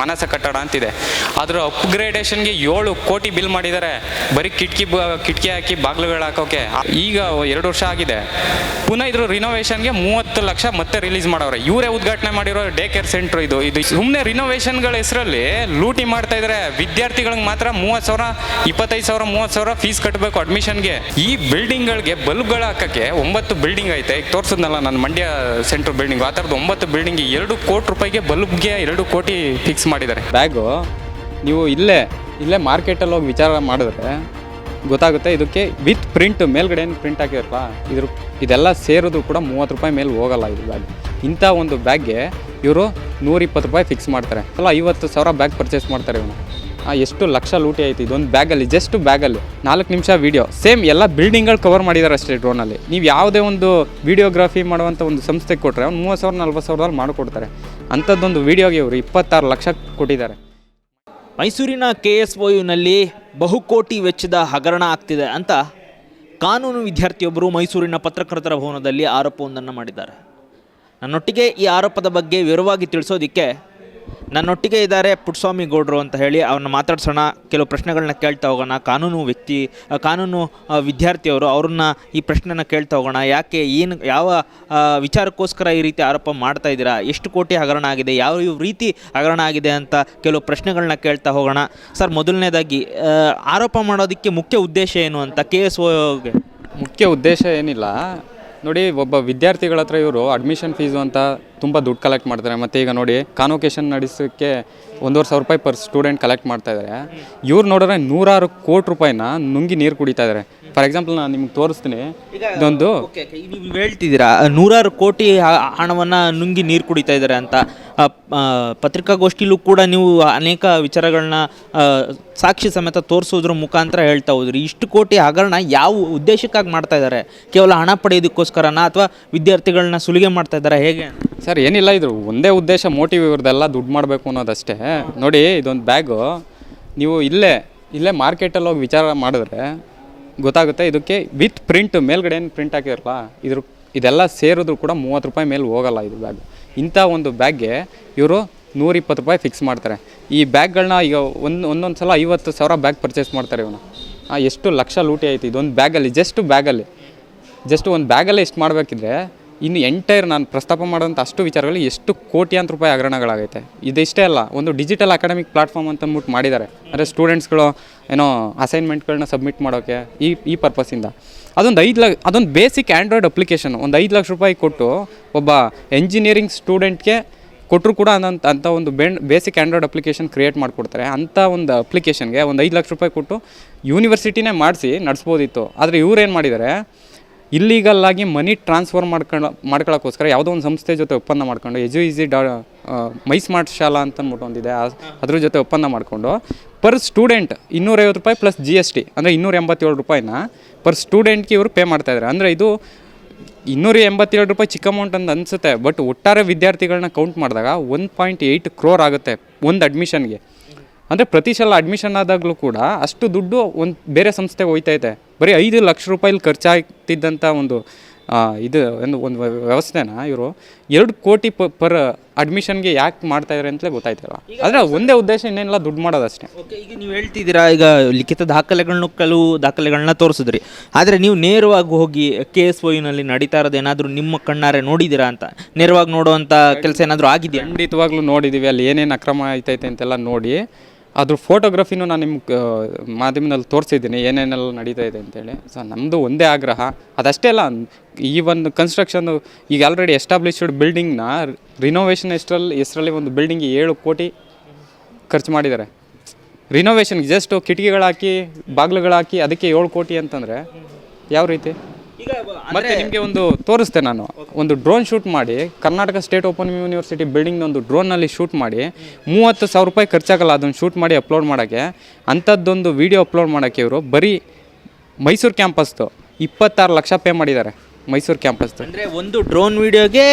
ಮಾನಸ ಕಟ್ಟಡ ಅಂತಿದೆ. ಅದರ ಅಪ್ಗ್ರೇಡೇಷನ್ಗೆ ಏಳು ಕೋಟಿ ಬಿಲ್ ಮಾಡಿದ್ದಾರೆ ಬರೀ ಕಿಟಕಿ ಕಿಟಕಿ ಹಾಕಿ ಬಾಗಿಲುಗಳು ಹಾಕೋಕೆ. ಈಗ ಎರಡು ವರ್ಷ ಆಗಿದೆ. ಪುನಃ ಇದ್ರ ರಿನೋವೇಷನ್ಗೆ ಮೂವತ್ತು ಲಕ್ಷ ಮತ್ತೆ ರಿಲೀಸ್ ಮಾಡವ್ರೆ. ಇವರೇ ಉದ್ಘಾಟನೆ ಮಾಡಿರೋ ಡೇ ಕೇರ್ ಸೆಂಟರ್ ಇದು. ಇದು ಸುಮ್ಮನೆ ರಿನೋವೇಷನ್ಗಳ ಹೆಸರಲ್ಲಿ ಲೂಟಿ ಮಾಡ್ತಾ ಇದ್ದಾರೆ ವಿದ್ಯಾರ್ಥಿಗಳಿಗೆ ಮಾತ್ರ ಮೂವತ್ತು ಸಾವಿರ, ಇಪ್ಪತ್ತೈದು ಸಾವಿರ, ಮೂವತ್ತು ಸಾವಿರ ಫೀಸ್ ಕಟ್ಟಬೇಕು ಅಡ್ಮಿಷನ್ಗೆ ಈ ಬಿಲ್ಡಿಂಗ್ಗಳಿಗೆ ಬಲ್ಬ್ಗಳು ಹಾಕಕ್ಕೆ ಒಂಬತ್ತು ಬಿಲ್ಡಿಂಗ್ ಐತೆ. ಈಗ ತೋರಿಸಿದ್ನಲ್ಲ ನಾನು ಮಂಡ್ಯ ಸೆಂಟ್ರ್ ಬಿಲ್ಡಿಂಗ್ ಆ ಥರದ್ದು ಒಂಬತ್ತು ಬಿಲ್ಡಿಂಗ್ ಎರಡು ಕೋಟಿ ರೂಪಾಯಿಗೆ ಬಲ್ಬ್ಗೆ ಎರಡು ಕೋಟಿ ಫಿಕ್ಸ್ ಮಾಡಿದ್ದಾರೆ. ಬ್ಯಾಗು, ನೀವು ಇಲ್ಲೇ ಇಲ್ಲೇ ಮಾರ್ಕೆಟಲ್ಲಿ ಹೋಗಿ ವಿಚಾರ ಮಾಡಿದ್ರೆ ಗೊತ್ತಾಗುತ್ತೆ, ಇದಕ್ಕೆ ವಿತ್ ಪ್ರಿಂಟ್ ಮೇಲ್ಗಡೆ ಏನು ಪ್ರಿಂಟ್ ಹಾಕಿದ್ರಪ್ಪ ಇದ್ರ, ಇದೆಲ್ಲ ಸೇರಿದ್ರು ಕೂಡ ಮೂವತ್ತು ರೂಪಾಯಿ ಮೇಲೆ ಹೋಗಲ್ಲ ಇದು ಬ್ಯಾಗ್. ಇಂಥ ಒಂದು ಬ್ಯಾಗ್ಗೆ ಇವರು ನೂರಿಪ್ಪತ್ತು ರೂಪಾಯಿ ಫಿಕ್ಸ್ ಮಾಡ್ತಾರೆ. ಅಲ್ಲ, ಐವತ್ತು ಸಾವಿರ ಬ್ಯಾಗ್ ಪರ್ಚೇಸ್ ಮಾಡ್ತಾರೆ ಇವನು ಎಷ್ಟು ಲಕ್ಷ ಲೂಟಿ ಆಯ್ತು ಇದೊಂದು ಬ್ಯಾಗಲ್ಲಿ ಜಸ್ಟ್ ಬ್ಯಾಗಲ್ಲಿ. ನಾಲ್ಕು ನಿಮಿಷ ವೀಡಿಯೋ ಸೇಮ್ ಎಲ್ಲ ಬಿಲ್ಡಿಂಗ್ಗಳು ಕವರ್ ಮಾಡಿದ್ದಾರೆ ಅಷ್ಟೇ ಡ್ರೋನಲ್ಲಿ ನೀವು ಯಾವುದೇ ಒಂದು ವೀಡಿಯೋಗ್ರಫಿ ಮಾಡುವಂಥ ಒಂದು ಸಂಸ್ಥೆ ಕೊಟ್ಟರೆ ಅವ್ನು ಮೂವತ್ತು ಸಾವಿರ, ನಲ್ವತ್ತು ಸಾವಿರದಲ್ಲಿ ಮಾಡಿಕೊಡ್ತಾರೆ. ಅಂಥದ್ದೊಂದು ವೀಡಿಯೋಗೆ ಇವರು ಇಪ್ಪತ್ತಾರು ಲಕ್ಷ ಕೊಟ್ಟಿದ್ದಾರೆ. ಮೈಸೂರಿನ ಕೆ ಎಸ್ ಯುನಲ್ಲಿ ಬಹುಕೋಟಿ ವೆಚ್ಚದ ಹಗರಣ ಆಗ್ತಿದೆ ಅಂತ ಕಾನೂನು ವಿದ್ಯಾರ್ಥಿಯೊಬ್ಬರು ಮೈಸೂರಿನ ಪತ್ರಕರ್ತರ ಭವನದಲ್ಲಿ ಆರೋಪವೊಂದನ್ನು ಮಾಡಿದ್ದಾರೆ. ನನ್ನೊಟ್ಟಿಗೆ ಈ ಆರೋಪದ ಬಗ್ಗೆ ವಿವರವಾಗಿ ತಿಳಿಸೋದಕ್ಕೆ ನನ್ನೊಟ್ಟಿಗೆ ಇದ್ದಾರೆ ಪುಟ್ಟಸ್ವಾಮಿ ಗೌಡ್ರು ಅಂತ ಹೇಳಿ ಅವ್ರನ್ನ ಮಾತಾಡ್ಸೋಣ, ಕೆಲವು ಪ್ರಶ್ನೆಗಳನ್ನ ಕೇಳ್ತಾ ಹೋಗೋಣ. ಕಾನೂನು ವ್ಯಕ್ತಿ ಕಾನೂನು ವಿದ್ಯಾರ್ಥಿಯವರು ಅವ್ರನ್ನ ಈ ಪ್ರಶ್ನೆನ ಕೇಳ್ತಾ ಹೋಗೋಣ. ಯಾಕೆ ಏನು, ಯಾವ ವಿಚಾರಕ್ಕೋಸ್ಕರ ಈ ರೀತಿ ಆರೋಪ ಮಾಡ್ತಾ ಇದ್ದೀರಾ? ಎಷ್ಟು ಕೋಟಿ ಹಗರಣ ಆಗಿದೆ? ಯಾವ ರೀತಿ ಹಗರಣ ಆಗಿದೆ ಅಂತ ಕೆಲವು ಪ್ರಶ್ನೆಗಳನ್ನ ಕೇಳ್ತಾ ಹೋಗೋಣ. ಸರ್, ಮೊದಲನೇದಾಗಿ ಆರೋಪ ಮಾಡೋದಕ್ಕೆ ಮುಖ್ಯ ಉದ್ದೇಶ ಏನು ಅಂತ ಕೆ ಎಸ್ ಓಗೆ ಮುಖ್ಯ ಉದ್ದೇಶ ಏನಿಲ್ಲ. ನೋಡಿ, ಒಬ್ಬ ವಿದ್ಯಾರ್ಥಿಗಳ ಹತ್ರ ಇವರು ಅಡ್ಮಿಷನ್ ಫೀಸು ಅಂತ ತುಂಬ ದುಡ್ಡು ಕಲೆಕ್ಟ್ ಮಾಡ್ತಾರೆ. ಮತ್ತು ಈಗ ನೋಡಿ ಕಾನ್ವೊಕೇಶನ್ ನಡೆಸೋಕ್ಕೆ ಒಂದೂವರೆ ಸಾವಿರ ರೂಪಾಯಿ ಪರ್ ಸ್ಟೂಡೆಂಟ್ ಕಲೆಕ್ಟ್ ಮಾಡ್ತಾ ಇದ್ದಾರೆ ಇವ್ರು ನೋಡಿದ್ರೆ ನೂರಾರು ಕೋಟಿ ರೂಪಾಯಿನ ನುಂಗಿ ನೀರು ಕುಡಿತಾ ಇದ್ದಾರೆ ಫಾರ್ ಎಕ್ಸಾಂಪಲ್ ನಾನು ನಿಮ್ಗೆ ತೋರಿಸ್ತೀನಿ. ಇದೊಂದು ನೀವು ಹೇಳ್ತಿದ್ದೀರಾ ನೂರಾರು ಕೋಟಿ ಹಣವನ್ನು ನುಂಗಿ ನೀರು ಕುಡಿತಾ ಇದ್ದಾರೆ ಅಂತ. ಪತ್ರಿಕಾಗೋಷ್ಠಿಲೂ ಕೂಡ ನೀವು ಅನೇಕ ವಿಚಾರಗಳನ್ನ ಸಾಕ್ಷಿ ಸಮೇತ ತೋರಿಸೋದ್ರ ಮುಖಾಂತರ ಹೇಳ್ತಾ ಹೋದ್ರಿ. ಇಷ್ಟು ಕೋಟಿ ಹಗರಣ ಯಾವ ಉದ್ದೇಶಕ್ಕಾಗಿ ಮಾಡ್ತಾ ಇದ್ದಾರೆ ಕೇವಲ ಹಣ ಪಡೆಯೋದಕ್ಕೋಸ್ಕರನ ಅಥವಾ ವಿದ್ಯಾರ್ಥಿಗಳನ್ನ ಸುಲಿಗೆ ಮಾಡ್ತಾ ಇದ್ದಾರೆ ಹೇಗೆ ಸರ್, ಏನಿಲ್ಲ, ಇದು ಒಂದೇ ಉದ್ದೇಶ ಮೋಟಿವ್ ಇವ್ರದ್ದೆಲ್ಲ ದುಡ್ಡು ಮಾಡಬೇಕು ಅನ್ನೋದಷ್ಟೇ. ನೋಡಿ, ಇದೊಂದು ಬ್ಯಾಗು ನೀವು ಇಲ್ಲೇ ಇಲ್ಲೇ ಮಾರ್ಕೆಟಲ್ಲಿ ಹೋಗಿ ವಿಚಾರ ಮಾಡಿದ್ರೆ ಗೊತ್ತಾಗುತ್ತೆ, ಇದಕ್ಕೆ ವಿತ್ ಪ್ರಿಂಟ್ ಮೇಲ್ಗಡೆ ಏನು ಪ್ರಿಂಟ್ ಹಾಕಿರಲ್ಲ ಇದ್ರ, ಇದೆಲ್ಲ ಸೇರಿದ್ರು ಕೂಡ ಮೂವತ್ತು ರೂಪಾಯಿ ಮೇಲೆ ಹೋಗಲ್ಲ ಇದು ಬ್ಯಾಗ್ ಇಂಥ ಒಂದು ಬ್ಯಾಗ್ಗೆ ಇವರು ನೂರಿಪ್ಪತ್ತು ರೂಪಾಯಿ ಫಿಕ್ಸ್ ಮಾಡ್ತಾರೆ. ಈ ಬ್ಯಾಗ್ಗಳನ್ನ ಈಗ ಒಂದು, ಒಂದೊಂದು ಸಲ ಐವತ್ತು ಸಾವಿರ ಬ್ಯಾಗ್ ಪರ್ಚೇಸ್ ಮಾಡ್ತಾರೆ ಇವನು. ಎಷ್ಟು ಲಕ್ಷ ಲೂಟಿ ಆಯ್ತು ಇದೊಂದು ಬ್ಯಾಗಲ್ಲಿ ಜಸ್ಟ್ ಬ್ಯಾಗಲ್ಲಿ ಜಸ್ಟ್ ಒಂದು ಬ್ಯಾಗಲ್ಲೇ ಎಷ್ಟು ಮಾಡಬೇಕಿದ್ರೆ ಇನ್ನು ಎಂಟೈರ್ ನಾನು ಪ್ರಸ್ತಾಪ ಮಾಡೋಂಥ ಅಷ್ಟು ವಿಚಾರಗಳು ಎಷ್ಟು ಕೋಟ್ಯಾಂತರ ರೂಪಾಯಿ ಹಗರಣಗಳಾಗೈತೆ. ಇದಿಷ್ಟೇ ಅಲ್ಲ, ಒಂದು ಡಿಜಿಟಲ್ ಅಕಾಡೆಮಿಕ್ ಪ್ಲಾಟ್ಫಾರ್ಮ್ ಅಂತ ಅಂದ್ಬಿಟ್ಟು ಮಾಡಿದ್ದಾರೆ. ಅಂದರೆ ಸ್ಟೂಡೆಂಟ್ಸ್ಗಳು ಏನೋ ಅಸೈನ್ಮೆಂಟ್ಗಳನ್ನ ಸಬ್ಮಿಟ್ ಮಾಡೋಕ್ಕೆ ಈ ಈ ಪರ್ಪಸಿಂದ ಅದೊಂದು ಐದು ಲಕ್ಷ, ಅದೊಂದು ಬೇಸಿಕ್ ಆ್ಯಂಡ್ರಾಯ್ಡ್ ಅಪ್ಲಿಕೇಶನ್ ಒಂದು ಐದು ಲಕ್ಷ ರೂಪಾಯಿ ಕೊಟ್ಟು ಒಬ್ಬ ಎಂಜಿನಿಯರಿಂಗ್ ಸ್ಟೂಡೆಂಟ್ಗೆ ಕೊಟ್ಟರು ಕೂಡ ಅನ್ನೋಂಥ ಅಂಥ ಒಂದು ಬೆಂಡ್ ಬೇಸಿಕ್ ಆ್ಯಂಡ್ರಾಯ್ಡ್ ಅಪ್ಲಿಕೇಶನ್ ಕ್ರಿಯೇಟ್ ಮಾಡಿಕೊಡ್ತಾರೆ. ಅಂಥ ಒಂದು ಅಪ್ಲಿಕೇಶನ್ಗೆ ಒಂದು ಐದು ಲಕ್ಷ ರೂಪಾಯಿ ಕೊಟ್ಟು ಯೂನಿವರ್ಸಿಟಿನೇ ಮಾಡಿಸಿ, ನಡೆಸ್ಬೋದಿತ್ತು. ಆದರೆ ಇವ್ರು ಏನು ಮಾಡಿದ್ದಾರೆ? ಇಲ್ಲೀಗಲ್ ಆಗಿ ಮನಿ ಟ್ರಾನ್ಸ್ಫರ್ ಮಾಡ್ಕೊಂಡು ಮಾಡ್ಕೊಳ್ಳೋಕ್ಕೋಸ್ಕರ ಯಾವುದೋ ಒಂದು ಸಂಸ್ಥೆ ಜೊತೆ ಒಪ್ಪಂದ ಮಾಡ್ಕೊಂಡು ಎಜು ಈಸಿ ಡಾ ಮೈ ಸ್ಮಾರ್ಟ್ ಶಾಲಾ ಅಂತ ಅಂದ್ಬಿಟ್ಟು ಒಂದಿದೆ ಅದ್ರ ಜೊತೆ ಒಪ್ಪಂದ ಮಾಡಿಕೊಂಡು ಪರ್ ಸ್ಟೂಡೆಂಟ್ ಇನ್ನೂರೈವತ್ತು ರೂಪಾಯಿ ಪ್ಲಸ್ ಜಿ ಎಸ್ ಟಿ ಅಂದರೆ ಇನ್ನೂರ ಎಂಬತ್ತೇಳು ರೂಪಾಯಿನ ಪರ್ ಸ್ಟೂಡೆಂಟ್ಗೆ ಇವರು ಪೇ ಮಾಡ್ತಾಯಿದ್ದಾರೆ ಅಂದರೆ ಇದು ಇನ್ನೂರ ಎಂಬತ್ತೇಳು ರೂಪಾಯಿ ಚಿಕ್ಕ ಅಮೌಂಟ್ ಅಂತ ಅನಿಸುತ್ತೆ ಬಟ್ ಒಟ್ಟಾರೆ ವಿದ್ಯಾರ್ಥಿಗಳನ್ನ ಕೌಂಟ್ ಮಾಡಿದಾಗ ಒನ್ ಪಾಯಿಂಟ್ ಏಯ್ಟ್ ಕ್ರೋರ್ ಆಗುತ್ತೆ ಒಂದು ಅಡ್ಮಿಷನ್ಗೆ ಅಂದರೆ ಪ್ರತಿ ಸಲ ಅಡ್ಮಿಷನ್ ಆದಾಗಲೂ ಕೂಡ ಅಷ್ಟು ದುಡ್ಡು ಒಂದು ಬೇರೆ ಸಂಸ್ಥೆಗೆ ಹೋಯ್ತೈತೆ. ಬರೀ ಐದು ಲಕ್ಷ ರೂಪಾಯಿಲಿ ಖರ್ಚಾಗ್ತಿದ್ದಂಥ ಒಂದು ಇದು ಒಂದು ಒಂದು ವ್ಯವಸ್ಥೆನ ಇವರು ಎರಡು ಕೋಟಿ ಪ ಪರ್ ಅಡ್ಮಿಷನ್ಗೆ ಯಾಕೆ ಮಾಡ್ತಾ ಇದ್ದಾರೆ ಅಂತಲೇ ಗೊತ್ತಾಯ್ತಲ್ಲ. ಆದರೆ ಒಂದೇ ಉದ್ದೇಶ ಇನ್ನೇನಿಲ್ಲ ದುಡ್ಡು ಮಾಡೋದಷ್ಟೇ. ಓಕೆ ಈಗ ನೀವು ಹೇಳ್ತಿದ್ದೀರಾ ಈಗ ಲಿಖಿತ ದಾಖಲೆಗಳನ್ನ ಕೆಲವು ದಾಖಲೆಗಳನ್ನ ತೋರಿಸಿದ್ರಿ. ಆದರೆ ನೀವು ನೇರವಾಗಿ ಹೋಗಿ ಕೆ ಎಸ್ನಲ್ಲಿ ನಡೀತಾ ಇರೋದು ಏನಾದರೂ ನಿಮ್ಮ ಕಣ್ಣಾರೆ ನೋಡಿದ್ದೀರಾ ಅಂತ? ನೇರವಾಗಿ ನೋಡುವಂಥ ಕೆಲಸ ಏನಾದರೂ ಆಗಿದೆಯಾ? ಖಂಡಿತವಾಗ್ಲೂ ನೋಡಿದ್ದೀವಿ ಅಲ್ಲಿ ಏನೇನು ಅಕ್ರಮ ಆಯ್ತೈತೆ ಅಂತೆಲ್ಲ ನೋಡಿ. ಅದ್ರ ಫೋಟೋಗ್ರಫಿನೂ ನಾನು ನಿಮ್ಗೆ ಮಾಧ್ಯಮದಲ್ಲಿ ತೋರಿಸಿದ್ದೀನಿ, ಏನೇನೆಲ್ಲ ನಡೀತಾ ಇದೆ ಅಂತೇಳಿ. ಸೊ ನಮ್ಮದು ಒಂದೇ ಆಗ್ರಹ. ಅದಷ್ಟೇ ಅಲ್ಲ, ಈ ಒಂದು ಕನ್ಸ್ಟ್ರಕ್ಷನ್ನು ಈಗ ಆಲ್ರೆಡಿ ಎಸ್ಟಾಬ್ಲಿಷ್ಡ್ ಬಿಲ್ಡಿಂಗ್ನ ರಿನೋವೇಷನ್ ಎಷ್ಟರಲ್ಲಿ ಹೆಸರಲ್ಲಿ ಒಂದು ಬಿಲ್ಡಿಂಗ್ಗೆ ಏಳು ಕೋಟಿ ಖರ್ಚು ಮಾಡಿದ್ದಾರೆ. ರಿನೋವೇಷನ್ಗೆ ಜಸ್ಟು ಕಿಟಕಿಗಳಾಕಿ, ಬಾಗಿಲುಗಳಾಕಿ, ಅದಕ್ಕೆ ಏಳು ಕೋಟಿ ಅಂತಂದರೆ, ಯಾವ ರೀತಿ? ಮತ್ತೆ ನಿಮಗೆ ಒಂದು ತೋರಿಸ್ತೆ ನಾನು. ಒಂದು ಡ್ರೋನ್ ಶೂಟ್ ಮಾಡಿ Karnataka state open university building ಒಂದು ಡ್ರೋನಲ್ಲಿ ಶೂಟ್ ಮಾಡಿ ಮೂವತ್ತು ಸಾವಿರ ರೂಪಾಯಿ ಖರ್ಚಾಗಲ್ಲ ಅದನ್ನು ಶೂಟ್ ಮಾಡಿ ಅಪ್ಲೋಡ್ ಮಾಡೋಕ್ಕೆ. ಅಂಥದ್ದೊಂದು ವಿಡಿಯೋ ಅಪ್ಲೋಡ್ ಮಾಡೋಕ್ಕೆ ಇವರು ಬರೀ ಮೈಸೂರು ಕ್ಯಾಂಪಸ್ದು ಇಪ್ಪತ್ತಾರು ಲಕ್ಷ ಪೇ ಮಾಡಿದ್ದಾರೆ ಮೈಸೂರು ಕ್ಯಾಂಪಸ್ದು ಅಂದರೆ ಒಂದು ಡ್ರೋನ್ ವಿಡಿಯೋಗೆ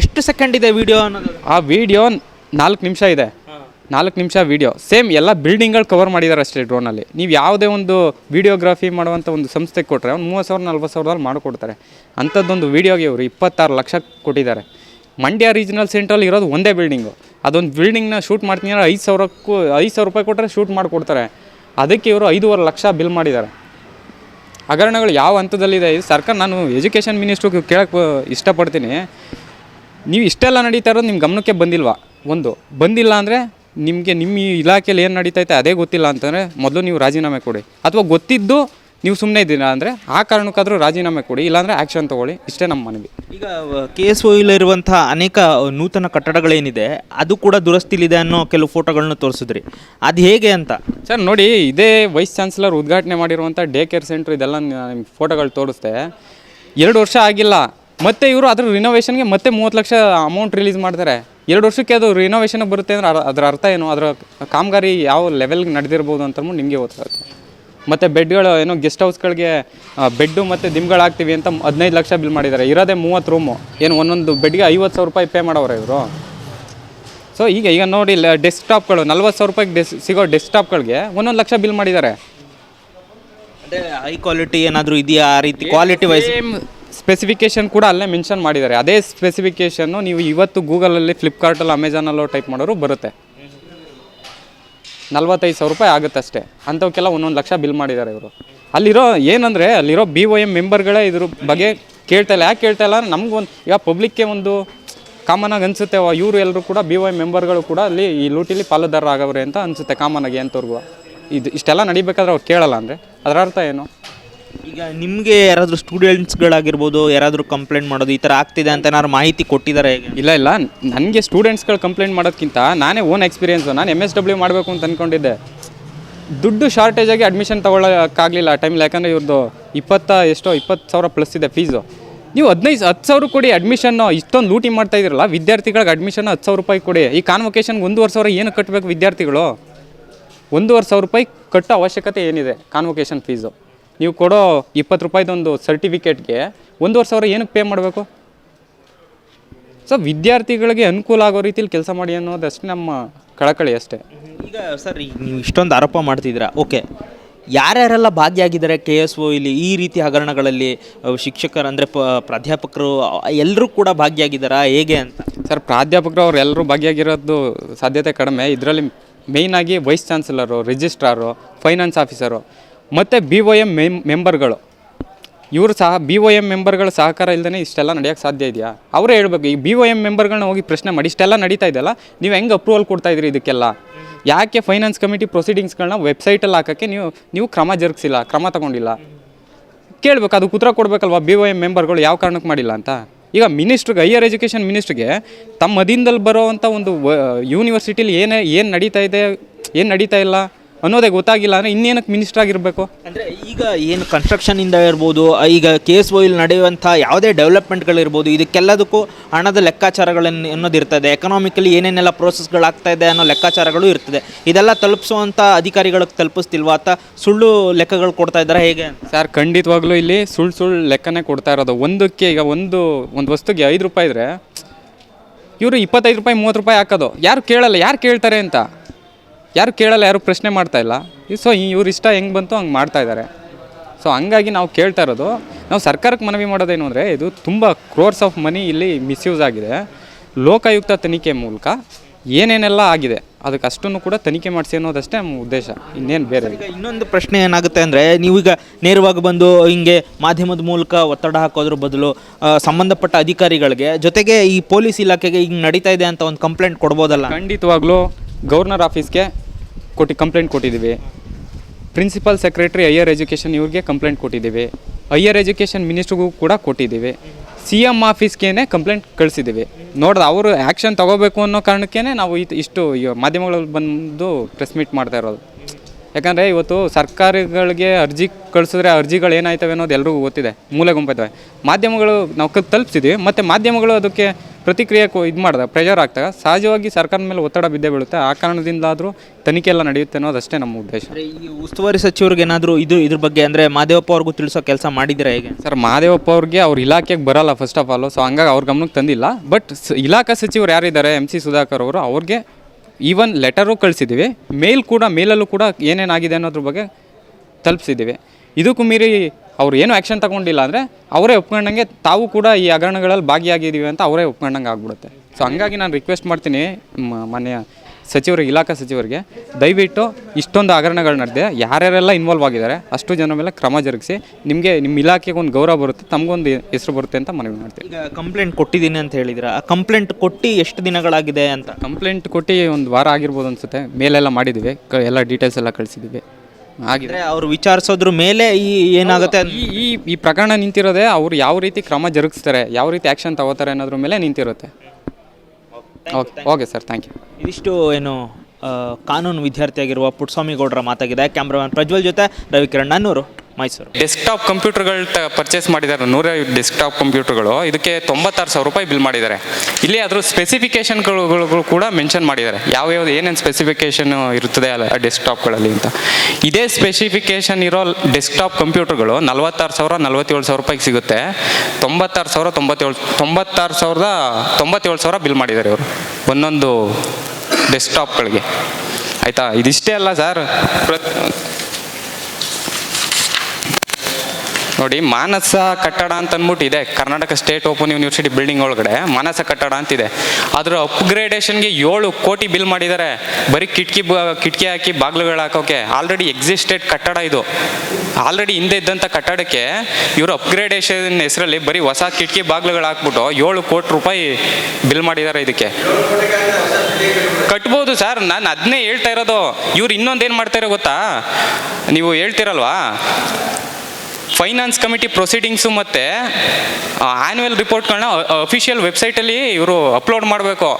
ಎಷ್ಟು ಸೆಕೆಂಡ್ ಇದೆ ವಿಡಿಯೋ ಅನ್ನೋದು? ಆ ವಿಡಿಯೋ ನಾಲ್ಕು ನಿಮಿಷ ಇದೆ. ನಾಲ್ಕು ನಿಮಿಷ ವೀಡಿಯೋ ಸೇಮ್ ಎಲ್ಲ ಬಿಲ್ಡಿಂಗ್ಗಳು ಕವರ್ ಮಾಡಿದ್ದಾರೆ ಅಷ್ಟೇ ಡ್ರೋನಲ್ಲಿ ನೀವು ಯಾವುದೇ ಒಂದು ವಿಡಿಯೋಗ್ರಫಿ ಮಾಡುವಂಥ ಒಂದು ಸಂಸ್ಥೆಗೆ ಕೊಟ್ಟರೆ ಅವ್ನು ಮೂವತ್ತು ಸಾವಿರ, ನಲ್ವತ್ತು ಸಾವಿರದಲ್ಲಿ ಮಾಡಿಕೊಡ್ತಾರೆ. ಅಂಥದ್ದೊಂದು ವೀಡಿಯೋಗೆ ಇವರು ಇಪ್ಪತ್ತಾರು ಲಕ್ಷ ಕೊಟ್ಟಿದ್ದಾರೆ. ಮಂಡ್ಯ ರೀಜನಲ್ ಸೆಂಟ್ರಲ್ಲಿ ಇರೋದು ಒಂದೇ ಬಿಲ್ಡಿಂಗು ಅದೊಂದು ಬಿಲ್ಡಿಂಗ್ನ ಶೂಟ್ ಮಾಡ್ತೀನಿ ಅಂದರೆ ಐದು ಸಾವಿರಕ್ಕೂ, ಐದು ಸಾವಿರ ರೂಪಾಯಿ ಕೊಟ್ಟರೆ ಶೂಟ್ ಮಾಡಿಕೊಡ್ತಾರೆ. ಅದಕ್ಕೆ ಇವರು ಐದೂವರೆ ಲಕ್ಷ ಬಿಲ್ ಮಾಡಿದ್ದಾರೆ. ಹಗರಣಗಳು ಯಾವ ಹಂತದಲ್ಲಿದೆ? ಇದು ಸರ್ಕಾರ, ನಾನು ಎಜುಕೇಷನ್ ಮಿನಿಸ್ಟ್ರಿಗೆ ಕೇಳಕ್ಕೆ ಇಷ್ಟಪಡ್ತೀನಿ. ನೀವು ಇಷ್ಟೆಲ್ಲ ನಡೀತಾ ಇರೋದು ನಿಮ್ಮ ಗಮನಕ್ಕೆ ಬಂದಿಲ್ವಾ? ಒಂದು, ಬಂದಿಲ್ಲ ಅಂದರೆ ನಿಮಗೆ ನಿಮ್ಮ ಈ ಇಲಾಖೆಯಲ್ಲಿ ಏನು ನಡೀತೈತೆ ಅದೇ ಗೊತ್ತಿಲ್ಲ ಅಂತಂದರೆ ಮೊದಲು ನೀವು ರಾಜೀನಾಮೆ ಕೊಡಿ. ಅಥವಾ ಗೊತ್ತಿದ್ದು ನೀವು ಸುಮ್ಮನೆ ಇದ್ದೀರಾ ಅಂದರೆ ಆ ಕಾರಣಕ್ಕಾದರೂ ರಾಜೀನಾಮೆ ಕೊಡಿ ಇಲ್ಲಾಂದರೆ ಆ್ಯಕ್ಷನ್ ತೊಗೊಳ್ಳಿ. ಇಷ್ಟೇ ನಮ್ಮ ಮನವಿ. ಈಗ ಕೆ ಎಸ್ ಇರುವಂಥ ಅನೇಕ ನೂತನ ಕಟ್ಟಡಗಳೇನಿದೆ ಅದು ಕೂಡ ದುರಸ್ತಿಲಿದೆ ಅನ್ನೋ ಕೆಲವು ಫೋಟೋಗಳನ್ನ ತೋರಿಸಿದ್ರಿ. ಅದು ಹೇಗೆ ಅಂತ? ಸರ್ ನೋಡಿ ಇದೇ ವೈಸ್ ಚಾನ್ಸಲರ್ ಉದ್ಘಾಟನೆ ಮಾಡಿರುವಂಥ ಡೇ ಕೇರ್ ಸೆಂಟ್ರ್ ಇದೆಲ್ಲ ನಿಮ್ಗೆ ಫೋಟೋಗಳು ತೋರಿಸ್ತೆ. ಎರಡು ವರ್ಷ ಆಗಿಲ್ಲ. ಮತ್ತೆ ಇವರು ಅದ್ರ ರಿನೋವೇಷನ್ಗೆ ಮತ್ತೆ ಮೂವತ್ತು ಲಕ್ಷ ಅಮೌಂಟ್ ರಿಲೀಸ್ ಮಾಡ್ತಾರೆ. ಎರಡು ವರ್ಷಕ್ಕೆ ಅದು ರಿನೋವೇಷನ್ ಬರುತ್ತೆ ಅಂದರೆ ಅದರ ಅರ್ಥ ಏನು? ಅದರ ಕಾಮಗಾರಿ ಯಾವ ಲೆವೆಲ್ಗೆ ನಡೆದಿರ್ಬೋದು ಅಂತ ನಿಮಗೆ ಗೊತ್ತಾಗುತ್ತೆ. ಮತ್ತು ಬೆಡ್ಗಳು ಏನೋ ಗೆಸ್ಟ್ ಹೌಸ್ಗಳಿಗೆ ಬೆಡ್ಡು ಮತ್ತು ದಿಮ್ಗಳು ಹಾಕ್ತೀವಿ ಅಂತ ಹದಿನೈದು ಲಕ್ಷ ಬಿಲ್ ಮಾಡಿದ್ದಾರೆ. ಇರೋದೇ ಮೂವತ್ತು ರೂಮು ಏನು ಒಂದೊಂದು ಬೆಡ್ಗೆ ಐವತ್ತು ಸಾವಿರ ರೂಪಾಯಿ ಪೇ ಮಾಡೋರು ಇವರು? ಸೊ ಈಗ ಈಗ ನೋಡಿ ಡೆಸ್ಕ್ಟಾಪ್ಗಳು ನಲ್ವತ್ತು ಸಾವಿರ ರೂಪಾಯಿಗೆ ಡೆಸ್ ಸಿಗೋ ಡೆಸ್ಕ್ಟಾಪ್ಗಳಿಗೆ ಒಂದೊಂದು ಲಕ್ಷ ಬಿಲ್ ಮಾಡಿದ್ದಾರೆ. ಅದೇ ಹೈ ಕ್ವಾಲಿಟಿ ಏನಾದರೂ ಇದೆಯಾ? ಆ ರೀತಿ ಕ್ವಾಲಿಟಿ ವೈಸ್ ಸ್ಪೆಸಿಫಿಕೇಶನ್ ಕೂಡ ಅಲ್ಲೇ ಮೆನ್ಷನ್ ಮಾಡಿದ್ದಾರೆ. ಅದೇ ಸ್ಪೆಸಿಫಿಕೇಶನ್ನು ನೀವು ಇವತ್ತು ಗೂಗಲಲ್ಲಿ ಫ್ಲಿಪ್ಕಾರ್ಟಲ್ಲಿ ಅಮೆಝಾನಲ್ಲೋ ಟೈಪ್ ಮಾಡೋರು ಬರುತ್ತೆ. ನಲ್ವತ್ತೈದು ಸಾವಿರ ರೂಪಾಯಿ ಆಗುತ್ತೆ ಅಷ್ಟೇ. ಅಂಥವಕ್ಕೆಲ್ಲ ಒಂದೊಂದು ಲಕ್ಷ ಬಿಲ್ ಮಾಡಿದ್ದಾರೆ ಇವರು. ಅಲ್ಲಿರೋ ಏನಂದರೆ, ಅಲ್ಲಿರೋ ಬಿ ಒ ಎಂ ಮೆಂಬರ್ಗಳೇ ಇದ್ರ ಬಗ್ಗೆ ಕೇಳ್ತಾ ಇಲ್ಲ. ಯಾಕೆ ಕೇಳ್ತಾ ಇಲ್ಲ ನಮಗೊಂದು ಈಗ ಪಬ್ಲಿಕ್ಗೆ ಒಂದು ಕಾಮನ್ ಆಗಿ ಅನಿಸುತ್ತೆ. ಇವರು ಎಲ್ಲರೂ ಕೂಡ ಬಿ ಎಂ ಮೆಂಬರ್ಗಳು ಕೂಡ ಅಲ್ಲಿ ಈ ಲೂಟಿಲಿ ಪಾಲುದಾರರಾಗವ್ರೆ ಅಂತ ಅನಿಸುತ್ತೆ ಕಾಮನ್ ಆಗಿ ಎಂಥವ್ರಿಗೂ ಇದು ಇಷ್ಟೆಲ್ಲ ನಡಿಬೇಕಾದ್ರೆ ಅವ್ರು ಕೇಳಲ್ಲ ಅಂದರೆ. ಅದರ ಅರ್ಥ ಏನು? ಈಗ ನಿಮಗೆ ಯಾರಾದರೂ ಸ್ಟೂಡೆಂಟ್ಸ್ಗಳಾಗಿರ್ಬೋದು ಯಾರಾದರೂ ಕಂಪ್ಲೇಂಟ್ ಮಾಡೋದು ಈ ಥರ ಆಗ್ತಿದೆ ಅಂತ ಏನಾದ್ರು ಮಾಹಿತಿ ಕೊಟ್ಟಿದ್ದಾರೆ ಇಲ್ಲ ಇಲ್ಲ. ನನಗೆ ಸ್ಟೂಡೆಂಟ್ಸ್ಗಳು ಕಂಪ್ಲೇಂಟ್ ಮಾಡೋದಕ್ಕಿಂತ ನಾನೇ ಓನ್ ಎಕ್ಸ್ಪೀರಿಯೆನ್ಸು ನಾನು ಎಂ ಎಸ್ ಡಬ್ಲ್ಯೂ ಮಾಡಬೇಕು ಅಂತ ಅಂದ್ಕೊಂಡಿದ್ದೆ ದುಡ್ಡು ಶಾರ್ಟೇಜ್ ಆಗಿ ಅಡ್ಮಿಷನ್ ತೊಗೊಳಕ್ಕಾಗಲಿಲ್ಲ. ಟೈಮ್ ಯಾಕಂದರೆ ಇವ್ರದ್ದು ಇಪ್ಪತ್ತ ಎಷ್ಟೋ, ಇಪ್ಪತ್ತು ಸಾವಿರ ಪ್ಲಸ್ ಇದೆ ಫೀಸು ನೀವು ಹದಿನೈದು, ಹತ್ತು ಸಾವಿರ ಕೊಡಿ ಅಡ್ಮಿಷನ್ನು ಇಷ್ಟೊಂದು ಲೂಟಿ ಮಾಡ್ತಾ ಇದ್ದೀರಲ್ಲ, ವಿದ್ಯಾರ್ಥಿಗಳಿಗೆ ಅಡ್ಮಿಷನ್ ಹತ್ತು ಸಾವಿರ ರೂಪಾಯಿ ಕೊಡಿ. ಈ ಕಾನ್ವೊಕೇಶನ್ಗೆ ಒಂದೂವರೆ ಸಾವಿರ ಏನು ಕಟ್ಟಬೇಕು ವಿದ್ಯಾರ್ಥಿಗಳು? ಒಂದೂವರೆ ಸಾವಿರ ರೂಪಾಯಿ ಕಟ್ಟೋ ಅವಶ್ಯಕತೆ ಏನಿದೆ ಕಾನ್ವೊಕೇಶನ್ ಫೀಸು ನೀವು ಕೊಡೋ ಇಪ್ಪತ್ತು ರೂಪಾಯಿದೊಂದು ಸರ್ಟಿಫಿಕೇಟ್ಗೆ ಒಂದೂವರೆ ಸಾವಿರ ಏನಕ್ಕೆ ಪೇ ಮಾಡಬೇಕು? ಸೊ ವಿದ್ಯಾರ್ಥಿಗಳಿಗೆ ಅನುಕೂಲ ಆಗೋ ರೀತಿಲಿ ಕೆಲಸ ಮಾಡಿ ಅನ್ನೋದಷ್ಟೇ ನಮ್ಮ ಕಳಕಳಿ ಅಷ್ಟೇ. ಈಗ ಸರ್ ಈಗ ನೀವು ಇಷ್ಟೊಂದು ಆರೋಪ ಮಾಡ್ತಿದ್ದೀರಾ? ಓಕೆ. ಯಾರ್ಯಾರೆಲ್ಲ ಭಾಗಿಯಾಗಿದ್ದಾರೆ ಕೆ ಎಸ್ ಒ ಇಲ್ಲಿ ಈ ರೀತಿ ಹಗರಣಗಳಲ್ಲಿ ಶಿಕ್ಷಕರು ಅಂದರೆ ಪ ಪ್ರಾಧ್ಯಾಪಕರು ಎಲ್ಲರೂ ಕೂಡ ಭಾಗಿಯಾಗಿದ್ದಾರಾ? ಹೇಗೆ ಅಂತ? ಸರ್ ಪ್ರಾಧ್ಯಾಪಕರು ಅವರೆಲ್ಲರೂ ಎಲ್ಲರೂ ಭಾಗಿಯಾಗಿರೋದು ಸಾಧ್ಯತೆ ಕಡಿಮೆ. ಇದರಲ್ಲಿ ಮೇಯ್ನಾಗಿ vice chancellor registrar finance officer ಮತ್ತು ಬಿ ಒ ಎಂ ಮೆಮ್ ಮೆಂಬರ್ಗಳು ಇವರು ಸಹ ಬಿ ಒ ಎಂ ಮೆಂಬರ್ಗಳ ಸಹಕಾರ ಇಲ್ಲದೇ ಇಷ್ಟೆಲ್ಲ ನಡೆಯೋಕ್ಕೆ ಸಾಧ್ಯ ಇದೆಯಾ? ಅವರೇ ಹೇಳ್ಬೇಕು, ಈ ಬಿ ಒ ಎಂ ಮೆಂಬರ್ಗಳನ್ನ ಹೋಗಿ ಪ್ರಶ್ನೆ ಮಾಡಿ, ಇಷ್ಟೆಲ್ಲ ನಡೀತಾ ಇದೆಯಲ್ಲ, ನೀವು ಹೆಂಗೆ ಅಪ್ರೂವಲ್ ಕೊಡ್ತಾ ಇದ್ರಿ ಇದಕ್ಕೆಲ್ಲ? ಯಾಕೆ ಫೈನಾನ್ಸ್ ಕಮಿಟಿ ಪ್ರೊಸೀಡಿಂಗ್ಸ್ಗಳನ್ನ ವೆಬ್ಸೈಟಲ್ಲಿ ಹಾಕೋಕ್ಕೆ ನೀವು ನೀವು ಕ್ರಮ ಜರುಗಿಸಿಲ್ಲ, ಕ್ರಮ ತಗೊಂಡಿಲ್ಲ? ಕೇಳಬೇಕು, ಅದಕ್ಕೆ ಉತ್ತರ ಕೊಡಬೇಕಲ್ವಾ ಬಿ ಒ ಎಂ ಮೆಂಬರ್ಗಳು ಯಾವ ಕಾರಣಕ್ಕೆ ಮಾಡಿಲ್ಲ ಅಂತ? ಈಗ ಮಿನಿಸ್ಟ್ರಿಗೆ ಹೈಯರ್ ಎಜುಕೇಷನ್ ಮಿನಿಸ್ಟ್ರಿಗೆ ತಮ್ಮ ಅಧೀನದಲ್ಲಿ ಬರೋವಂಥ ಒಂದು ಯೂನಿವರ್ಸಿಟಿಲಿ ಏನೇ, ಏನು ನಡೀತಾ ಇದೆ, ಏನು ನಡೀತಾ ಇಲ್ಲ? ಅನ್ನೋದೇ ಗೊತ್ತಾಗಿಲ್ಲ ಅಂದರೆ ಇನ್ನೇನಕ್ಕೆ ಮಿನಿಸ್ಟರ್ ಆಗಿರಬೇಕು? ಅಂದರೆ ಈಗ ಏನು ಕನ್ಸ್ಟ್ರಕ್ಷನಿಂದ ಇರ್ಬೋದು ಈಗ ಕೆ ಎಸ್ ಇಲ್ಲಿ ನಡೆಯುವಂಥ ಯಾವುದೇ ಡೆವಲಪ್ಮೆಂಟ್ಗಳಿರ್ಬೋದು ಇದಕ್ಕೆಲ್ಲದಕ್ಕೂ ಹಣದ ಲೆಕ್ಕಾಚಾರಗಳನ್ನು ಅನ್ನೋದು ಇರ್ತದೆ ಎಕನಾಮಿಕಲಿ ಏನೇನೆಲ್ಲ ಪ್ರೋಸೆಸ್ಗಳಾಗ್ತಾ ಇದೆ ಅನ್ನೋ ಲೆಕ್ಕಾಚಾರಗಳು ಇರ್ತದೆ. ಇದೆಲ್ಲ ತಲುಪಿಸುವಂಥ ಅಧಿಕಾರಿಗಳಿಗೆ ತಲುಪಿಸ್ತಿಲ್ವಾ? ಅಂತ ಸುಳ್ಳು ಲೆಕ್ಕಗಳು ಕೊಡ್ತಾ ಇದ್ದಾರೆ ಹೇಗೆ ಸರ್ ಖಂಡಿತವಾಗ್ಲೂ ಇಲ್ಲಿ ಸುಳ್ಳು ಸುಳ್ಳು ಲೆಕ್ಕನೇ ಕೊಡ್ತಾ ಇರೋದು. ಒಂದಕ್ಕೆ ಈಗ ಒಂದು ಒಂದು ವಸ್ತುಗೆ ಐದು ರೂಪಾಯಿ ಇದ್ರೆ ಇವರು ಇಪ್ಪತ್ತೈದು ರೂಪಾಯಿ ಮೂವತ್ತು ರೂಪಾಯಿ ಹಾಕೋದು. ಯಾರು ಕೇಳಲ್ಲ ಯಾರು ಕೇಳ್ತಾರೆ ಅಂತ? ಯಾರು ಕೇಳಲ್ಲ ಯಾರು ಪ್ರಶ್ನೆ ಮಾಡ್ತಾ ಇಲ್ಲ. ಸೊ ಇವ್ರ ಇಷ್ಟ ಹೆಂಗೆ ಬಂತು ಹಂಗೆ ಮಾಡ್ತಾ ಇದ್ದಾರೆ. ಸೊ ಹಂಗಾಗಿ ನಾವು ಕೇಳ್ತಾ ಇರೋದು ನಾವು ಸರ್ಕಾರಕ್ಕೆ ಮನವಿ ಮಾಡೋದೇನು ಅಂದರೆ ಇದು ತುಂಬ ಕ್ರೋರ್ಸ್ ಆಫ್ ಮನಿ ಇಲ್ಲಿ ಮಿಸ್ಯೂಸ್ ಆಗಿದೆ. ಲೋಕಾಯುಕ್ತ ತನಿಖೆ ಮೂಲಕ ಏನೇನೆಲ್ಲ ಆಗಿದೆ ಅದಕ್ಕೆ ಅಷ್ಟನ್ನು ಕೂಡ ತನಿಖೆ ಮಾಡಿಸಿ ಅನ್ನೋದಷ್ಟೇ ನಮ್ಮ ಉದ್ದೇಶ ಇನ್ನೇನು ಬೇರೆ ಇನ್ನೊಂದು ಪ್ರಶ್ನೆ ಏನಾಗುತ್ತೆ ಅಂದರೆ ನೀವೀಗ ನೇರವಾಗಿ ಬಂದು ಹಿಂಗೆ ಮಾಧ್ಯಮದ ಮೂಲಕ ಒತ್ತಡ ಹಾಕೋದ್ರ ಬದಲು ಸಂಬಂಧಪಟ್ಟ ಅಧಿಕಾರಿಗಳಿಗೆ ಜೊತೆಗೆ ಈ ಪೊಲೀಸ್ ಇಲಾಖೆಗೆ ಹಿಂಗೆ ನಡೀತಾ ಇದೆ ಅಂತ ಒಂದು ಕಂಪ್ಲೇಂಟ್ ಕೊಡ್ಬೋದಲ್ಲ? ಖಂಡಿತವಾಗ್ಲೂ ಗವರ್ನರ್ ಆಫೀಸ್ಗೆ ಕೊಟ್ಟು ಕಂಪ್ಲೇಂಟ್ ಕೊಟ್ಟಿದ್ದೀವಿ. ಪ್ರಿನ್ಸಿಪಲ್ ಸೆಕ್ರೆಟರಿ ಹೈಯರ್ ಎಜುಕೇಷನ್ ಇವ್ರಿಗೆ ಕಂಪ್ಲೇಂಟ್ ಕೊಟ್ಟಿದ್ದೀವಿ. ಹೈಯರ್ ಎಜುಕೇಷನ್ ಮಿನಿಸ್ಟ್ರಿಗೂ ಕೂಡ ಕೊಟ್ಟಿದ್ದೀವಿ. ಸಿ ಎಂ ಆಫೀಸ್ಗೇನೆ ಕಂಪ್ಲೇಂಟ್ ಕಳಿಸಿದ್ದೀವಿ. ನೋಡ್ದೆ ಅವರು ಆ್ಯಕ್ಷನ್ ತಗೋಬೇಕು ಅನ್ನೋ ಕಾರಣಕ್ಕೇ ನಾವು ಇಷ್ಟು ಮಾಧ್ಯಮಗಳಲ್ಲಿ ಬಂದು ಪ್ರೆಸ್ ಮೀಟ್ ಮಾಡ್ತಾ ಇರೋದು. ಯಾಕಂದರೆ ಇವತ್ತು ಸರ್ಕಾರಗಳಿಗೆ ಅರ್ಜಿ ಕಳಿಸಿದ್ರೆ ಅರ್ಜಿಗಳು ಏನಾಯ್ತವೆ ಅನ್ನೋದು ಎಲ್ರಿಗೂ ಗೊತ್ತಿದೆ ಮೂಲೆ ಗುಂಪಾಯ್ತವೆ. ಮಾಧ್ಯಮಗಳು ನಾವು ಕ ತಲುಪಿಸಿದ್ವಿ ಮತ್ತು ಮಾಧ್ಯಮಗಳು ಅದಕ್ಕೆ ಪ್ರತಿಕ್ರಿಯೆ ಇದು ಮಾಡಿದೆ ಪ್ರೆಷರ್ ಆಗ್ತಾಗ ಸಹಜವಾಗಿ ಸರ್ಕಾರದ ಮೇಲೆ ಒತ್ತಡ ಬಿದ್ದೇ ಬೀಳುತ್ತೆ ಆ ಕಾರಣದಿಂದಾದರೂ ತನಿಖೆ ಎಲ್ಲ ನಡೆಯುತ್ತೆ ಅನ್ನೋದಷ್ಟೇ ನಮ್ಮ ಉದ್ದೇಶ. ಈ ಉಸ್ತುವಾರಿ ಸಚಿವರಿಗೆ ಏನಾದರೂ ಇದು ಇದ್ರ ಬಗ್ಗೆ ಅಂದರೆ ಮಾದೇವಪ್ಪ ಅವ್ರಿಗೂ ತಿಳಿಸೋ ಕೆಲಸ ಮಾಡಿದ್ದೀರಾ ಹೇಗೆ? ಸರ್ ಮಾದೇವಪ್ಪ ಅವ್ರಿಗೆ ಅವ್ರ ಇಲಾಖೆಗೆ ಬರಲ್ಲ ಫಸ್ಟ್ ಆಫ್ ಆಲ್ ಸೊ ಹಂಗಾಗಿ ಅವ್ರ ಗಮನಕ್ಕೆ ತಂದಿಲ್ಲ ಬಟ್ ಇಲಾಖಾ ಸಚಿವರು ಯಾರಿದ್ದಾರೆ ಎಂ ಸಿ ಸುಧಾಕರ್ ಅವರು ಅವ್ರಿಗೆ ಈವನ್ ಲೆಟರು ಕಳಿಸಿದ್ದೀವಿ ಮೇಲ್ ಕೂಡ, ಮೇಲಲ್ಲೂ ಕೂಡ ಏನೇನಾಗಿದೆ ಅನ್ನೋದ್ರ ಬಗ್ಗೆ ತಲುಪಿಸಿದ್ದೀವಿ ಇದಕ್ಕೂ ಮೀರಿ ಅವ್ರು ಏನು ಆ್ಯಕ್ಷನ್ ತಗೊಂಡಿಲ್ಲ ಅಂದರೆ ಅವರೇ ಒಪ್ಕೊಂಡಂಗೆ ತಾವು ಕೂಡ ಈ ಹಗರಣಗಳಲ್ಲಿ ಭಾಗಿಯಾಗಿದ್ದೀವಿ ಅಂತ ಅವರೇ ಒಪ್ಕೊಂಡಂಗೆ ಆಗ್ಬಿಡುತ್ತೆ. ಸೊ ಹಂಗಾಗಿ ನಾನು ರಿಕ್ವೆಸ್ಟ್ ಮಾಡ್ತೀನಿ ಮನೆಯ ಸಚಿವರಿಗೆ ಇಲಾಖಾ ಸಚಿವರಿಗೆ ದಯವಿಟ್ಟು ಇಷ್ಟೊಂದು ಹಗರಣಗಳು ನಡೆದಿದೆ. ಯಾರ್ಯಾರೆಲ್ಲ ಇನ್ವಾಲ್ವ್ ಆಗಿದ್ದಾರೆ ಅಷ್ಟು ಜನ ಮೇಲೆ ಕ್ರಮ ಜರುಗಿಸಿ ನಿಮಗೆ ನಿಮ್ಮ ಇಲಾಖೆಗೆ ಒಂದು ಗೌರವ ಬರುತ್ತೆ ತಮಗೊಂದು ಹೆಸರು ಬರುತ್ತೆ ಅಂತ ಮನವಿ ಮಾಡ್ತೀವಿ. ಈಗ ಕಂಪ್ಲೇಂಟ್ ಕೊಟ್ಟಿದ್ದೀನಿ ಅಂತ ಹೇಳಿದ್ರೆ ಆ ಕಂಪ್ಲೇಂಟ್ ಕೊಟ್ಟು ಎಷ್ಟು ದಿನಗಳಾಗಿದೆ ಅಂತ? ಕಂಪ್ಲೇಂಟ್ ಕೊಟ್ಟು ಒಂದು ವಾರ ಆಗಿರ್ಬೋದು ಅನ್ಸುತ್ತೆ. ಮೇಲೆಲ್ಲ ಮಾಡಿದ್ದೀವಿ. ಕ- ಎಲ್ಲ ಡೀಟೇಲ್ಸ್ ಎಲ್ಲ ಕಳಿಸಿದ್ದೀವಿ. ಆಗಿದೆ. ಅವರು ಅವ್ರು ವಿಚಾರಿಸೋದ್ರ ಮೇಲೆ ಈ ಏನಾಗುತ್ತೆ ಈ ಈ ಈ ಪ್ರಕರಣ ನಿಂತಿರೋದೇ ಅವ್ರು ಯಾವ ರೀತಿ ಕ್ರಮ ಜರುಗಿಸ್ತಾರೆ ಯಾವ ರೀತಿ ಆ್ಯಕ್ಷನ್ ತಗೋತಾರೆ ಅನ್ನೋದ್ರ ಮೇಲೆ ನಿಂತಿರುತ್ತೆ. Okay okay sir thank you ಇದಿಷ್ಟು ಏನು ಆ, ಕಾನೂನು ವಿದ್ಯಾರ್ಥಿಯಾಗಿರುವ ಪುಟ್ಟಸ್ವಾಮಿ ಗೌಡರ ಮಾತಾಗಿದೆ. ಕ್ಯಾಮ್ರಾಮನ್ ಪ್ರಜ್ವಲ್ ಜೊತೆ ರವಿಕಿರಣ್ ನಾನ್ನೂರು. ಮೈಸೂರು. ಡೆಸ್ಕ್ಟಾಪ್ ಕಂಪ್ಯೂಟರ್ಗಳು ತ ಪರ್ಚೇಸ್ ಮಾಡಿದ್ದಾರೆ ನೂರ ಡೆಸ್ಕ್ಟಾಪ್ ಕಂಪ್ಯೂಟರ್ಗಳು. ಇದಕ್ಕೆ ತೊಂಬತ್ತಾರು ಸಾವಿರ ರೂಪಾಯಿ ಬಿಲ್ ಮಾಡಿದ್ದಾರೆ. ಇಲ್ಲಿ ಅದ್ರ ಸ್ಪೆಸಿಫಿಕೇಶನ್ಗಳು ಕೂಡ ಮೆನ್ಷನ್ ಮಾಡಿದ್ದಾರೆ. ಯಾವ ಯಾವ, ಏನೇನು ಸ್ಪೆಸಿಫಿಕೇಶನ್ ಇರುತ್ತದೆ ಅಲ್ಲ ಡೆಸ್ಕ್ಟಾಪ್ಗಳಲ್ಲಿ ಅಂತ. ಇದೇ ಸ್ಪೆಸಿಫಿಕೇಶನ್ ಇರೋ ಡೆಸ್ಕ್ಟಾಪ್ ಕಂಪ್ಯೂಟರ್ಗಳು ನಲ್ವತ್ತಾರು ಸಾವಿರ, ನಲ್ವತ್ತೇಳು ಸಾವಿರ ರೂಪಾಯಿಗೆ ಸಿಗುತ್ತೆ. ತೊಂಬತ್ತಾರು ಸಾವಿರ, ತೊಂಬತ್ತೇಳು, ತೊಂಬತ್ತಾರು ಸಾವಿರದ ತೊಂಬತ್ತೇಳು ಸಾವಿರ ಬಿಲ್ ಮಾಡಿದ್ದಾರೆ ಇವರು. ಒಂದೊಂದು ಡೆಸ್ಕ್ಟಾಪ್ಗಳಿಗೆ. ಆಯಿತಾ? ಇದಿಷ್ಟೇ ಅಲ್ಲ ಸರ್ ಪ್ರತ್ ನೋಡಿ, ಮಾನಸ ಕಟ್ಟಡ ಅಂತ ಅಂದ್ಬಿಟ್ಟು ಇದೆ. Karnataka state open university building ಒಳಗಡೆ ಮಾನಸ ಕಟ್ಟಡ ಅಂತಿದೆ. ಅದರ ಅಪ್ಗ್ರೇಡೇಷನ್ಗೆ ಏಳು ಕೋಟಿ ಬಿಲ್ ಮಾಡಿದ್ದಾರೆ. ಬರೀ ಕಿಟಕಿ ಕಿಟಕಿ ಹಾಕಿ ಬಾಗಿಲುಗಳು ಹಾಕೋಕೆ ಆಲ್ರೆಡಿ ಎಕ್ಸಿಸ್ಟೆಡ್ ಕಟ್ಟಡ ಇದು. ಆಲ್ರೆಡಿ ಹಿಂದೆ ಇದ್ದಂಥ ಕಟ್ಟಡಕ್ಕೆ ಇವರು ಅಪ್ಗ್ರೇಡೇಷನ್ ಹೆಸರಲ್ಲಿ ಬರೀ ಹೊಸ ಕಿಟಕಿ ಬಾಗಿಲುಗಳು ಹಾಕ್ಬಿಟ್ಟು ಏಳು ಕೋಟಿ ರೂಪಾಯಿ ಬಿಲ್ ಮಾಡಿದ್ದಾರೆ ಇದಕ್ಕೆ. ಕಟ್ಬೋದು ಸರ್ ನಾನು ಅದನ್ನೇ ಹೇಳ್ತಾ ಇರೋದು. ಇವ್ರು ಇನ್ನೊಂದು ಏನು ಮಾಡ್ತಾರೆ ಗೊತ್ತಾ? ನೀವು ಹೇಳ್ತಿರಲ್ವಾ? ಫೈನಾನ್ಸ್ ಕಮಿಟಿ ಪ್ರೊಸೀಡಿಂಗ್ಸು ಮತ್ತು ಆ್ಯನ್ಯುವಲ್ ರಿಪೋರ್ಟ್ಗಳನ್ನ ಅಫಿಷಿಯಲ್ ವೆಬ್ಸೈಟಲ್ಲಿ ಇವರು ಅಪ್ಲೋಡ್ ಮಾಡಬೇಕು.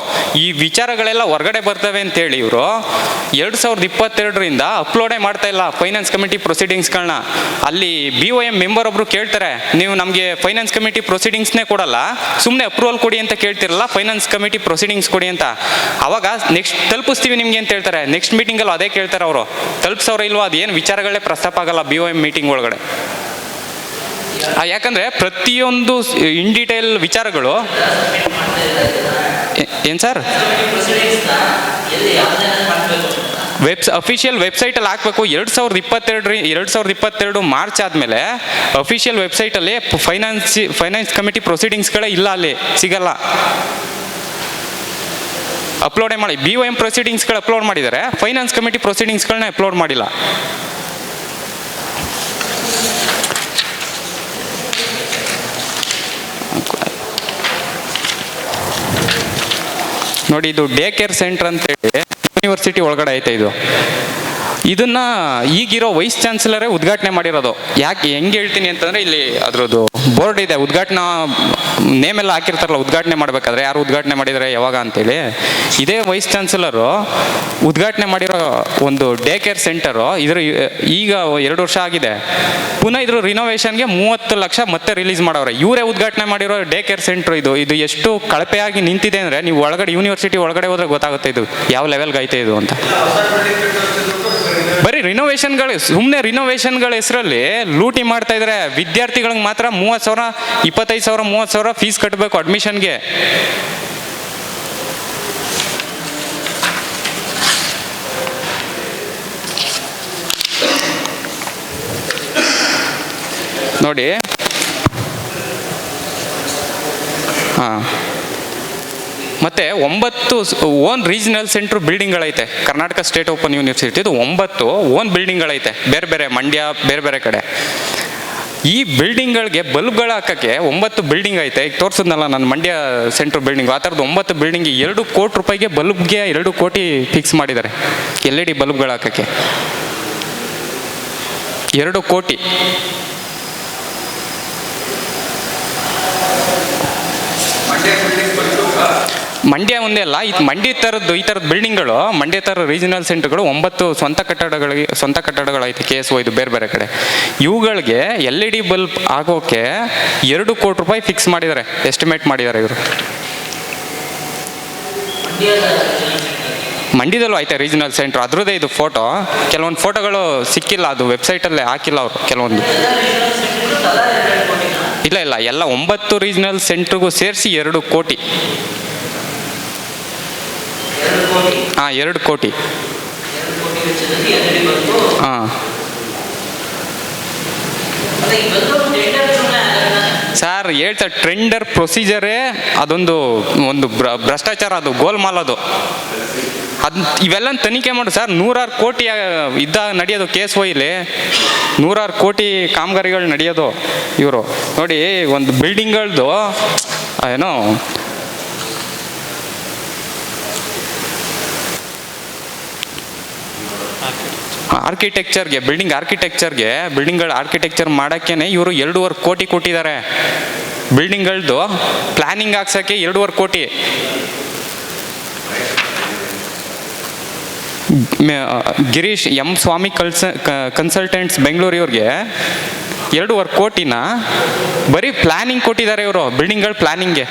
ಈ ವಿಚಾರಗಳೆಲ್ಲ ಹೊರಗಡೆ ಬರ್ತವೆ ಅಂತೇಳಿ ಇವರು ಎರಡು ಸಾವಿರದ ಇಪ್ಪತ್ತೆರಡರಿಂದ ಅಪ್ಲೋಡೇ ಮಾಡ್ತಾ ಇಲ್ಲ ಫೈನಾನ್ಸ್ ಕಮಿಟಿ ಪ್ರೊಸೀಡಿಂಗ್ಸ್ಗಳನ್ನ ಅಲ್ಲಿ ಬಿ ಒ ಎಂ ಮೆಂಬರ್ ಒಬ್ಬರು ಕೇಳ್ತಾರೆ, ನೀವು ನಮಗೆ ಫೈನಾನ್ಸ್ ಕಮಿಟಿ ಪ್ರೊಸೀಡಿಂಗ್ಸ್ನೇ ಕೊಡಲ್ಲ ಸುಮ್ಮನೆ ಅಪ್ರೂವಲ್ ಕೊಡಿ ಅಂತ ಕೇಳ್ತಿರಲ್ಲ ಫೈನಾನ್ಸ್ ಕಮಿಟಿ ಪ್ರೊಸೀಡಿಂಗ್ಸ್ ಕೊಡಿ ಅಂತ. ಆವಾಗ ನೆಕ್ಸ್ಟ್ ತಲುಪಿಸ್ತೀವಿ ನಿಮಗೆ ಅಂತ ಹೇಳ್ತಾರೆ. ನೆಕ್ಸ್ಟ್ ಮೀಟಿಂಗಲ್ಲಿ ಅದೇ ಕೇಳ್ತಾರೆ ಅವರು. ತಲುಪಿಸೋರು ಇಲ್ವೋ ಅದೇನು ವಿಚಾರಗಳೇ ಪ್ರಸ್ತಾಪ ಆಗಲ್ಲ ಬಿ ಒ ಎಂ ಮೀಟಿಂಗ್ ಒಳಗಡೆ. ಯಾಕಂದ್ರೆ ಪ್ರತಿಯೊಂದು ಇನ್ ಡೀಟೇಲ್ ವಿಚಾರಗಳು ಏನು ಸರ್? ವೆಬ್ಸ್, ಅಫಿಷಿಯಲ್ ವೆಬ್ಸೈಟಲ್ಲಿ ಹಾಕಬೇಕು. ಎರಡು ಸಾವಿರದ ಇಪ್ಪತ್ತೆರಡು ಎರಡು ಸಾವಿರದ ಇಪ್ಪತ್ತೆರಡು ಮಾರ್ಚ್ ಆದಮೇಲೆ ಅಫಿಷಿಯಲ್ ವೆಬ್ಸೈಟಲ್ಲಿ ಫೈನಾನ್ಸ್ ಫೈನಾನ್ಸ್ ಕಮಿಟಿ ಪ್ರೊಸೀಡಿಂಗ್ಸ್ಗಳೇ ಇಲ್ಲ ಅಲ್ಲಿ, ಸಿಗಲ್ಲ. ಅಪ್ಲೋಡೇ ಮಾಡಿ, ಬಿ ಒ ಎಂ ಪ್ರೊಸೀಡಿಂಗ್ಸ್ಗಳು ಅಪ್ಲೋಡ್ ಮಾಡಿದ್ದಾರೆ. ಫೈನಾನ್ಸ್ ಕಮಿಟಿ ಪ್ರೊಸೀಡಿಂಗ್ಸ್ಗಳನ್ನ ಅಪ್ಲೋಡ್ ಮಾಡಿಲ್ಲ. ನೋಡಿ ಇದು ಡೇ ಕೇರ್ ಸೆಂಟರ್ ಅಂತೇಳಿ ಯೂನಿವರ್ಸಿಟಿ ಒಳಗಡೆ ಐತೆ ಇದು. ಇದನ್ನ ಈಗಿರೋ ವೈಸ್ ಚಾನ್ಸಲರೇ ಉದ್ಘಾಟನೆ ಮಾಡಿರೋದು. ಯಾಕೆ ಹೆಂಗೆ ಹೇಳ್ತೀನಿ ಅಂತಂದ್ರೆ ಇಲ್ಲಿ ಅದ್ರದ್ದು ಬೋರ್ಡ್ ಇದೆ, ಉದ್ಘಾಟನಾ ನೇಮ್ ಎಲ್ಲ ಹಾಕಿರ್ತಾರಲ್ಲ, ಉದ್ಘಾಟನೆ ಮಾಡ್ಬೇಕಾದ್ರೆ ಯಾರು ಉದ್ಘಾಟನೆ ಮಾಡಿದರೆ ಯಾವಾಗ ಅಂತೇಳಿ. ಇದೇ ವೈಸ್ ಚಾನ್ಸಲರು ಉದ್ಘಾಟನೆ ಮಾಡಿರೋ ಒಂದು ಡೇ ಕೇರ್ ಸೆಂಟರು, ಇದ್ರ ಈಗ ಎರಡು ವರ್ಷ ಆಗಿದೆ. ಪುನಃ ಇದ್ರ ರಿನೋವೇಷನ್ಗೆ ಮೂವತ್ತು ಲಕ್ಷ ಮತ್ತೆ ರಿಲೀಸ್ ಮಾಡವ್ರೆ. ಇವರೇ ಉದ್ಘಾಟನೆ ಮಾಡಿರೋ ಡೇ ಕೇರ್ ಸೆಂಟರ್ ಇದು. ಇದು ಎಷ್ಟು ಕಳಪೆಯಾಗಿ ನಿಂತಿದೆ ಅಂದರೆ ನೀವು ಒಳಗಡೆ ಯೂನಿವರ್ಸಿಟಿ ಒಳಗಡೆ ಹೋದ್ರೆ ಗೊತ್ತಾಗುತ್ತೆ ಇದು. ಯಾವ ಲೆವೆಲ್ಗೆ ಐತೆ ಇದು ಅಂತ. ಬರೀ ರಿನೋವೇಷನ್ಗಳು ಸುಮ್ಮನೆ ರಿನೋವೇಷನ್ಗಳ ಹೆಸರಲ್ಲಿ ಲೂಟಿ ಮಾಡ್ತಾ ಇದ್ದಾರೆ ವಿದ್ಯಾರ್ಥಿಗಳಿಗೆ ಮಾತ್ರ ಮೂವತ್ತು ಸಾವಿರ, ಇಪ್ಪತ್ತೈದು ಸಾವಿರ, ಮೂವತ್ತು ಸಾವಿರ ಫೀಸ್ ಕಟ್ಟಬೇಕು ಅಡ್ಮಿಷನ್ಗೆ ನೋಡಿ. ಹಾಂ. ಮತ್ತೆ ಒಂಬತ್ತು ಓನ್ ರೀಜನಲ್ ಸೆಂಟ್ರ್ ಬಿಲ್ಡಿಂಗ್ಗಳೈತೆ. ಕರ್ನಾಟಕ ಸ್ಟೇಟ್ ಓಪನ್ ಯೂನಿವರ್ಸಿಟಿದು ಒಂಬತ್ತು ಓನ್ ಬಿಲ್ಡಿಂಗ್ಗಳೈತೆ. ಬೇರೆ ಬೇರೆ ಮಂಡ್ಯ, ಬೇರೆ ಬೇರೆ ಕಡೆ. ಈ ಬಿಲ್ಡಿಂಗ್ಗಳಿಗೆ ಬಲ್ಬ್ಗಳು ಹಾಕೋಕ್ಕೆ ಒಂಬತ್ತು ಬಿಲ್ಡಿಂಗ್ ಐತೆ ಈಗ ತೋರಿಸಿದ್ನಲ್ಲ ನಾನು ಮಂಡ್ಯ ಸೆಂಟ್ರ್ ಬಿಲ್ಡಿಂಗ್ ಆ ಥರದ್ದು ಒಂಬತ್ತು ಬಿಲ್ಡಿಂಗ್ ಎರಡು ಕೋಟಿ ರೂಪಾಯಿಗೆ ಬಲ್ಬ್ಗೆ ಎರಡು ಕೋಟಿ ಫಿಕ್ಸ್ ಮಾಡಿದ್ದಾರೆ. ಎಲ್ ಇ ಡಿ ಬಲ್ಬ್ಗಳು ಹಾಕೋಕ್ಕೆ. ಎರಡು ಕೋಟಿ. ಮಂಡ್ಯ ಒಂದೇ ಅಲ್ಲ ಇದು ಮಂಡ್ಯ ಥರದ್ದು, ಈ ಥರದ ಬಿಲ್ಡಿಂಗ್ಗಳು ಮಂಡ್ಯ ಥರ ರೀಜನಲ್ ಸೆಂಟರ್ಗಳು ಒಂಬತ್ತು ಸ್ವಂತ ಕಟ್ಟಡಗಳಿಗೆ, ಸ್ವಂತ ಕಟ್ಟಡಗಳೈತೆ ಕೆ ಎಸ್ ಇದು ಬೇರೆ ಬೇರೆ ಕಡೆ. ಇವುಗಳಿಗೆ ಎಲ್ ಇ ಡಿ ಬಲ್ಬ್ ಆಗೋಕೆ ಎರಡು ಕೋಟಿ ರೂಪಾಯಿ ಫಿಕ್ಸ್ ಮಾಡಿದ್ದಾರೆ ಎಸ್ಟಿಮೇಟ್ ಮಾಡಿದ್ದಾರೆ ಇವರು. ಮಂಡ್ಯದಲ್ಲೂ ಐತೆ ರೀಜನಲ್ ಸೆಂಟರ್ ಅದರದ್ದೇ ಇದು ಫೋಟೋ ಕೆಲವೊಂದು ಫೋಟೋಗಳು ಸಿಕ್ಕಿಲ್ಲ, ಅದು ವೆಬ್ಸೈಟಲ್ಲೇ ಹಾಕಿಲ್ಲ ಅವರು ಕೆಲವೊಂದು. ಇಲ್ಲ ಇಲ್ಲ, ಎಲ್ಲ ಒಂಬತ್ತು ರೀಜನಲ್ ಸೆಂಟ್ರಿಗೂ ಸೇರಿಸಿ ಎರಡು ಕೋಟಿ. ಹಾಂ ಎರಡು ಕೋಟಿ. ಹಾಂ. ಸರ್ ಹೇಳ್ತಾ ಟ್ರೆಂಡರ್ ಪ್ರೊಸೀಜರೇ ಅದೊಂದು ಒಂದು ಭ್ರ- ಭ್ರಷ್ಟಾಚಾರ ಅದು ಗೋಲ್ಮಾಲ್ ಅದು. ಅದ್ ಇವೆಲ್ಲ ತನಿಖೆ ಮಾಡು. ಸರ್ ನೂರಾರು ಕೋಟಿ ಇದ್ದ ನಡೆಯೋದು ಕೇಸ್ ಒಯ್ಲಿ ನೂರಾರು ಕೋಟಿ ಕಾಮಗಾರಿಗಳು ನಡೆಯೋದು ಇವರು. ನೋಡಿ ಒಂದು ಬಿಲ್ಡಿಂಗ್ಗಳದ್ದು ಏನೋ ಆರ್ಕಿಟೆಕ್ಚರ್ಗೆ ಬಿಲ್ಡಿಂಗ್ ಆರ್ಕಿಟೆಕ್ಚರ್ಗೆ ಬಿಲ್ಡಿಂಗ್ಗಳ ಆರ್ಕಿಟೆಕ್ಚರ್ ಮಾಡೋಕ್ಕೇನೆ ಇವರು ಎರಡೂವರೆ ಕೋಟಿ ಕೊಟ್ಟಿದ್ದಾರೆ. ಬಿಲ್ಡಿಂಗ್ಗಳದ್ದು ಪ್ಲ್ಯಾನಿಂಗ್ ಹಾಕ್ಸೋಕ್ಕೆ ಎರಡೂವರೆ ಕೋಟಿ. ಗಿರೀಶ್ ಎಂ ಸ್ವಾಮಿ ಕಲ್ಸ ಕನ್ಸಲ್ಟೆಂಟ್ಸ್ ಬೆಂಗಳೂರು ಇವ್ರಿಗೆ ಎರಡೂವರೆ ಕೋಟಿನ ಬರೀ ಪ್ಲ್ಯಾನಿಂಗ್ ಕೊಟ್ಟಿದ್ದಾರೆ ಇವರು ಬಿಲ್ಡಿಂಗ್ಗಳ ಪ್ಲ್ಯಾನಿಂಗ್ಗೆ